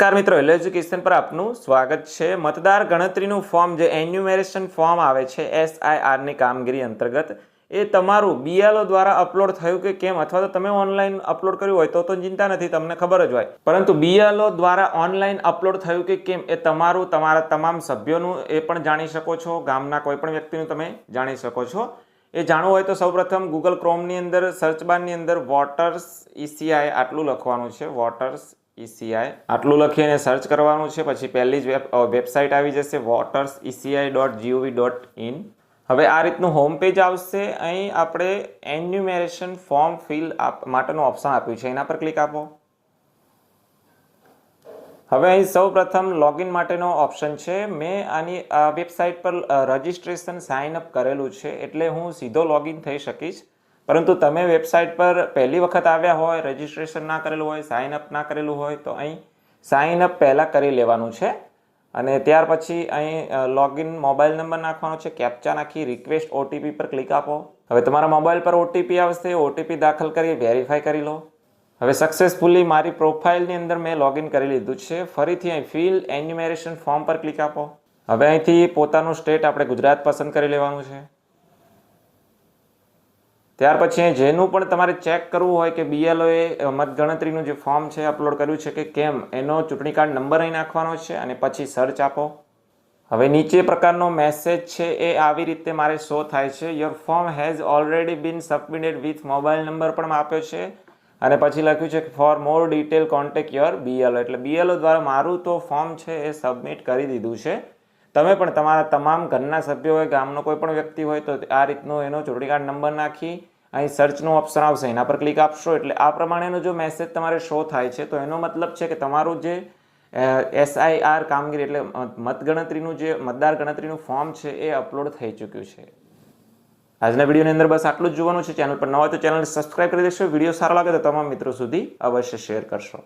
નમસ્કાર મિત્રો L education પર આપનું સ્વાગત છે. મતદાર ગણતરીનું ફોર્મ જે એન્યુમેરેશન ફોર્મ આવે છે એસઆઈઆરની કામગીરી અંતર્ગત, એ તમારું બીએલઓ દ્વારા અપલોડ થયું કે કેમ? અથવા તો તમે ઓનલાઈન અપલોડ કર્યું હોય તો તો ચિંતા નથી, તમને ખબર જ હોય. પરંતુ બીએલઓ દ્વારા ઓનલાઈન અપલોડ થયું કે કેમ, એ તમારું, તમારા તમામ સભ્યોનું, એ પણ જાણી શકો છો. ગામના કોઈ પણ વ્યક્તિનું તમે જાણી શકો છો. એ જાણવું હોય તો સૌપ્રથમ ગૂગલ ક્રોમની અંદર સર્ચ બારની અંદર વોટર્સ ઈસીઆઈ આટલું લખવાનું છે. વોટર્સ ઈસીઆઈ આટલું લખીને સર્ચ કરવાનું છે, પછી પહેલી જ વેબ વેબસાઇટ આવી જશે voters ECI dot GOV dot in હવે આ રીતનું હોમ પેજ આવશે. અહીં આપણે એન્યુમેરેશન ફોર્મ ફિલ માટેનું ઓપ્શન આપ્યું છે. એના પર ક્લિક આપો. હવે અહીં સૌ પ્રથમ લોગિન માટેનો ઓપ્શન છે. મેં આની વેબસાઇટ પર રજિસ્ટ્રેશન સાઇન અપ કરેલું છે, એટલે હું સીધો લોગિન થઈ શકીશ. પરંતુ તમે વેબસાઇટ પર પહેલી વખત આવ્યા હોય રજિસ્ટ્રેશન ના કરેલું હોય સાઇન અપ ના કરેલું હોય, તો અહીં સાઇન અપ પહેલાં કરી લેવાનું છે. અને ત્યાર પછી અહીં લોગિન મોબાઈલ નંબર નાખવાનો છે કેપ્ચા નાખી રિક્વેસ્ટ ઓટીપી પર ક્લિક આપો. હવે તમારા મોબાઈલ પર ઓટીપી આવશે ઓટીપી દાખલ કરી વેરીફાઈ કરી લો. હવે સક્સેસફુલી મારી પ્રોફાઇલની અંદર મેં લોગિન કરી લીધું છે. ફરીથી અહીં ફિલ એન્યુમેરેશન ફોર્મ પર ક્લિક આપો. હવે અહીંથી પોતાનું સ્ટેટ આપણે ગુજરાત પસંદ કરી લેવાનું છે. ત્યાર પછી જેનું પણ તમારે ચેક કરવું હોય કે બીએલઓએ મતગણતરીનું જે ફોર્મ છે અપલોડ કર્યું છે કે કેમ, એનો ચૂંટણી કાર્ડ નંબર અહીં નાખવાનો છે અને પછી સર્ચ આપો. હવે નીચે પ્રકારનો મેસેજ છે એ આવી રીતે મારે શો થાય છે. Your form has already been submitted with mobile number પણ આપ્યો છે. અને પછી લખ્યું છે કે for more detail contact your BLO એટલે બીએલઓ દ્વારા મારું તો ફોર્મ છે એ સબમિટ કરી દીધું છે. તમે પણ તમારા તમામ ઘરના સભ્યો હોય ગામનો કોઈ પણ વ્યક્તિ હોય તો આ રીતનો એનો ચૂંટણી કાર્ડ નંબર નાખી, અહીં સર્ચનો ઓપ્શન આવશે. એના પર ક્લિક આપશો. એટલે આ પ્રમાણેનો જો મેસેજ તમારે શો થાય છે, તો એનો મતલબ છે કે તમારું જે એસઆઈઆર કામગીરી એટલે મતગણતરીનું જે, મતદાર ગણતરીનું ફોર્મ છે એ અપલોડ થઈ ચૂક્યું છે. આજના વિડીયોની અંદર બસ આટલું જ જોવાનું છે. ચેનલ પર ન હોય તો ચેનલ સબસ્ક્રાઇબ કરી દેશો. વીડિયો સારો લાગે તો તમામ મિત્રો સુધી અવશ્ય શેર કરશો.